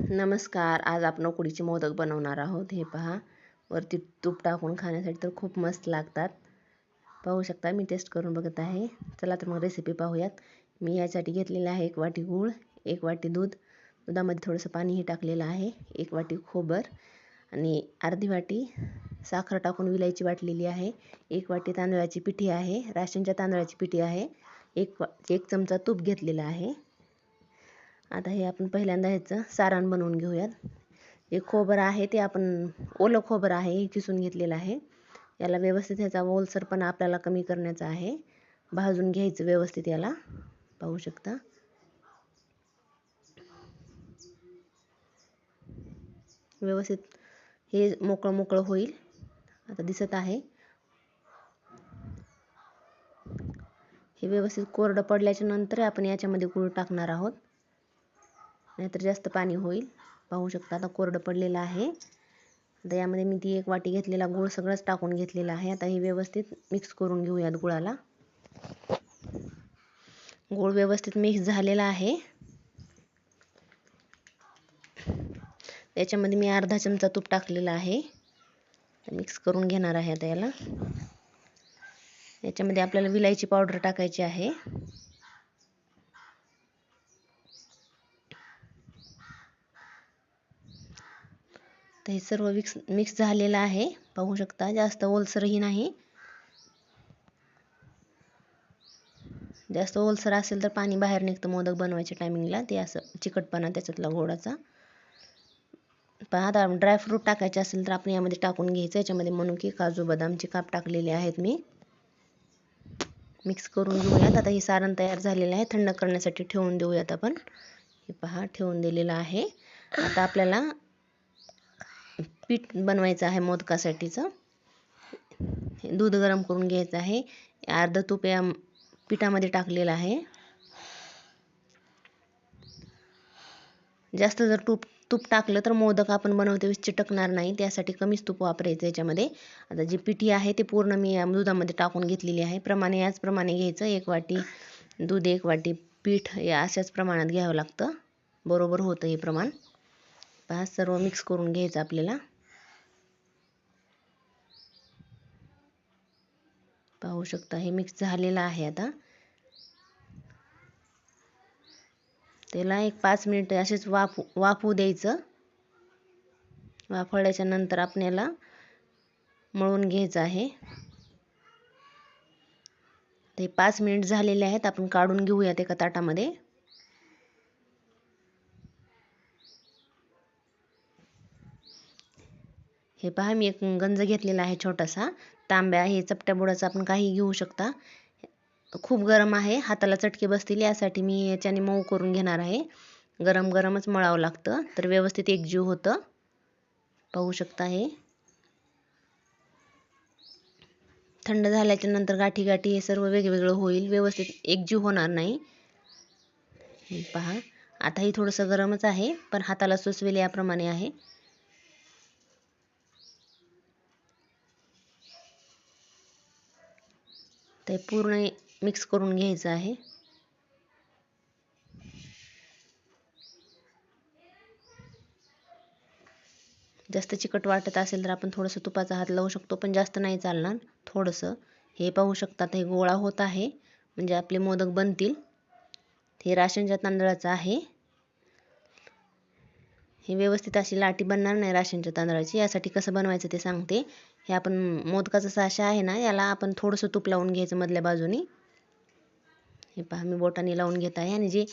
नमस्कार. आज आपण उकडीचे मोदक बनवणार आहोत. हे पहा. वरती तूप टाकून खाण्यासाठी तर खूप मस्त लागतात. पाहू शकता मी टेस्ट करून बघत आहे. चला तर मग रेसिपी पाहूयात. मी यासाठी घेतलेलं आहे एक वाटी गूळ एक वाटी दूध. दुधामध्ये थोडंसं पाणीही टाकलेलं आहे. एक वाटी खोबर आणि अर्धी वाटी साखर टाकून विलायची वाटलेली आहे. एक वाटी तांदळाची पिठी आहे. राशनच्या तांदळाची पिठी आहे. एक एक चमचा तूप घेतलेला आहे. आता हे आपण पहिल्यांदा ह्याचं सारण बनवून घेऊयात. हे खोबरं आहे ते आपण ओलं खोबरं आहे हे किसून घेतलेलं आहे. याला व्यवस्थित ह्याचा ओलसरपणा आपल्याला कमी करण्याचा आहे. भाजून घ्यायचं व्यवस्थित याला. पाहू शकता. व्यवस्थित हे मोकळं मोकळं होईल. आता दिसत आहे. हे व्यवस्थित कोरडं पडल्याच्या नंतर आपण याच्यामध्ये गुळ टाकणार आहोत. नाहीतर जास्त पाणी होईल. पाहू शकता आता कोरडं पडलेलं आहे. आता यामध्ये मी ती एक वाटी घेतलेला गूळ सगळंच टाकून घेतलेला आहे. आता हे व्यवस्थित मिक्स करून घेऊयात गुळाला. गूळ व्यवस्थित मिक्स झालेला आहे. त्याच्यामध्ये मी अर्धा चमचा तूप टाकलेला आहे. मिक्स करून घेणार आहे आता याला. याच्यामध्ये आपल्याला विलायची पावडर टाकायची आहे. तर हे सर्व मिक्स मिक्स झालेलं आहे. पाहू शकता जास्त ओलसरही नाही. जास्त ओलसर असेल तर पाणी बाहेर निघतं मोदक बनवायच्या टायमिंगला ते असं चिकटपणा त्याच्यातला गोडाचा. पण आता ड्रायफ्रूट टाकायचे असेल तर आपण यामध्ये टाकून घ्यायचं. याच्यामध्ये मनुकी काजू बदामचे काप टाकलेले आहेत मी. मिक्स करून घेऊयात. आता हे सारण तयार झालेलं आहे. थंड करण्यासाठी ठेवून देऊयात आपण. हे पहा ठेवून दिलेलं आहे. आता आपल्याला पीठ बनवायचं आहे मोदकासाठीचं. दूध गरम करून घ्यायचं आहे. अर्ध तूप या पिठामध्ये टाकलेलं आहे. जास्त जर तूप तूप टाकलं तर मोदक आपण बनवते वेळेस चिटकणार नाही. त्यासाठी कमीच तूप वापरायचं याच्यामध्ये. आता जी पिठी आहे ते पूर्ण मी दुधामध्ये टाकून घेतलेली आहे. प्रमाणे याचप्रमाणे घ्यायचं. एक वाटी दूध एक वाटी पीठ या अशाच प्रमाणात घ्यावं लागतं. बरोबर होतं हे प्रमाण. पहा सर्व मिक्स करून घ्यायचं आपल्याला. पाहू शकता. हे मिक्स झालेलं आहे आता. त्याला एक पाच मिनिट असेच वाफ वाफू द्यायचं. वाफळल्याच्या नंतर आपल्याला मळून घ्यायचं आहे. ते पाच मिनिट झालेले आहेत. आपण काढून घेऊयात एका ताटामध्ये. हे पहा मी एक गंज घेतलेला आहे छोटासा. तांब्या हे चपट्या बुडाचा आपण काही घेऊ शकता. खूप गरम आहे हाताला चटके बसतील यासाठी मी याच्याने मऊ करून घेणार आहे. गरम गरमच मळावं लागतं तर व्यवस्थित एकजीव होतं. पाहू शकता हे. थंड झाल्याच्यानंतर गाठी गाठी हे सर्व वेगवेगळं होईल व्यवस्थित एकजीव होणार नाही. पहा पहा आताही थोडंसं गरमच आहे पण हाताला सुचवेल याप्रमाणे आहे. ते पूर्ण मिक्स करून घ्यायचं आहे. जास्त चिकट वाटत असेल तर आपण थोडंसं तुपाचा हात लावू शकतो पण जास्त नाही चालणार. थोडंसं हे पाहू शकतात हे गोळा होत आहे. म्हणजे आपले मोदक बनतील. हे राशनच्या तांदळाचं आहे. हे व्यवस्थित अशी लाटी बनणार नाही राशनच्या तांदळाची. यासाठी कसं बनवायचं ते सांगते. हे आपण मोदकाचं साशा आहे ना याला आपण थोडंसं तूप लावून घ्यायचं मधल्या बाजूनी. हे पहा मी बोटाने लावून घेत आहे आणि जे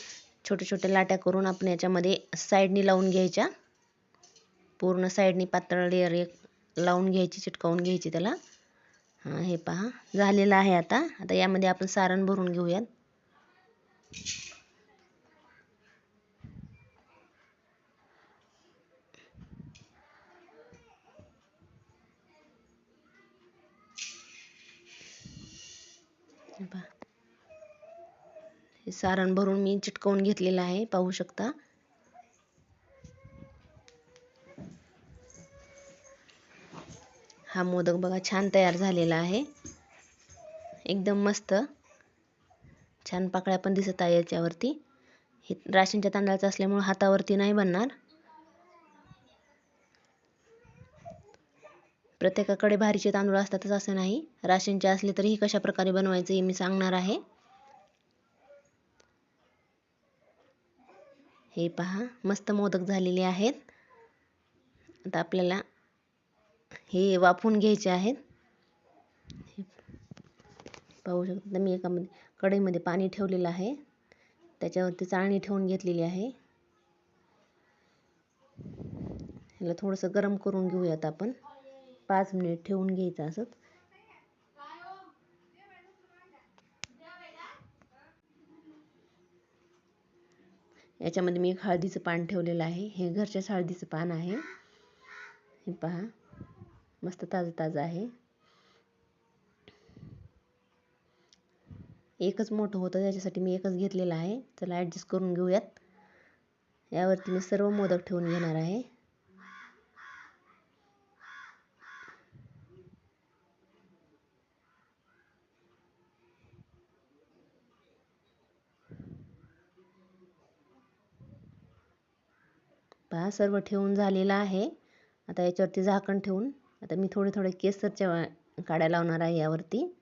छोटे छोटे लाट्या करून आपण याच्यामध्ये साईडनी लावून घ्यायच्या. पूर्ण साईडनी पातळ लेअर एक लावून घ्यायची चिटकावून घ्यायची त्याला. हां हे पहा झालेलं आहे आता. आता यामध्ये आपण सारण भरून घेऊयात. हे सारण भरून मी चिटकवून घेतलेलं आहे पाहू शकता. हा मोदक बघा छान तयार झालेला आहे. एकदम मस्त. छान पाकळ्या पण दिसत आहे याच्यावरती. हे राशनच्या तांदळाचं असल्यामुळे हातावरती नाही बनणार. प्रत्येकाकडे भारीचे तांदूळ असतातच असं नाही. राशनचे असले तरीही कशा प्रकारे बनवायचं हे मी सांगणार आहे. हे पहा मस्त मोदक झालेले आहेत. आता आपल्याला हे वाफवून घ्यायचे आहेत. पाहू शकता मी एकामध्ये कढईमध्ये पाणी ठेवलेलं आहे. त्याच्यावरती चाळणी ठेवून घेतलेली आहे. ह्याला थोडंसं गरम करून घेऊयात आपण. पाच मिनिट ठेवून घ्यायचं असंच. याच्यामध्ये मी एक हळदीचं पान ठेवलेलं आहे. हे घरच्याच हळदीचं पान आहे. हे पहा. मस्त ताजं ताजं आहे. एकच मोठं होतं. त्याच्यासाठी मी एकच घेतलेलं आहे. चला ॲडजस्ट करून घेऊयात. यावरती मी सर्व मोदक ठेवून घेणार आहे. पहा सर्व ठेवून झालेलं आहे. आता याच्यावरती झाकण ठेवून. आता मी थोडे थोडे केसरच्या काड्या लावणार आहे यावरती.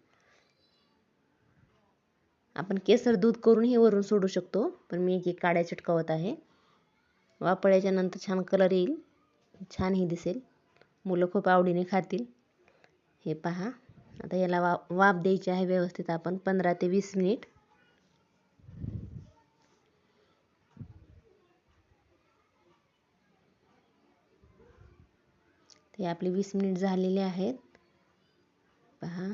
आपण केसर दूध करूनही वरून सोडू शकतो पण मी एक एक काड्या चिटकावत आहे. वापरायच्या नंतर छान कलर येईल. छानही दिसेल. मुलं खूप आवडीने खातील. हे पहा. आता याला वा वाफ द्यायची आहे व्यवस्थित आपण. पंधरा ते वीस मिनिट. हे आपले वीस मिनिट झालेले आहेत. पहा.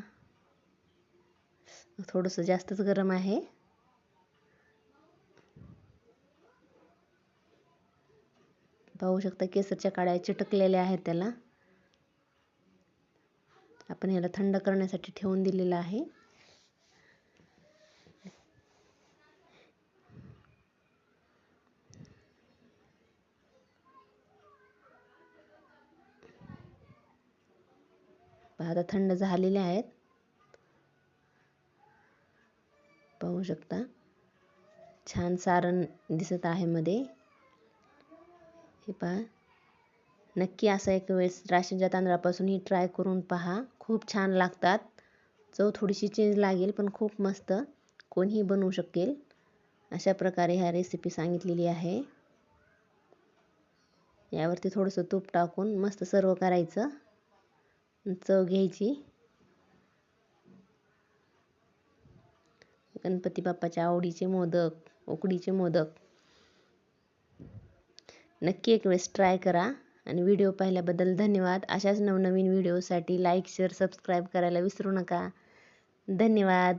थोडंसं जास्तच गरम आहे. पाहू शकता केसरच्या काड्या चिटकलेल्या आहेत त्याला. आपण ह्याला थंड करण्यासाठी ठेवून दिलेलं आहे. आता थंड झालेले आहेत. पाहू शकता. छान सारण दिसत आहे मध्ये. हे पहा. नक्की असं एक वेळेस राशनच्या तांदळापासून ही ट्राय करून पहा. खूप छान लागतात. चव थोडीशी चेंज लागेल पण खूप मस्त. कोणीही बनवू शकेल. अशा प्रकारे ह्या रेसिपी सांगितलेली आहे. यावरती थोडंसं तूप टाकून मस्त सर्व करायचं. चव घ्यायची. गणपती बाप्पाच्या आवडीचे मोदक उकडीचे मोदक. नक्की एक वेळेस ट्राय करा आणि व्हिडिओ पाहिल्याबद्दल धन्यवाद. अशाच नवनवीन व्हिडिओसाठी लाईक शेअर सबस्क्राईब करायला विसरू नका. धन्यवाद.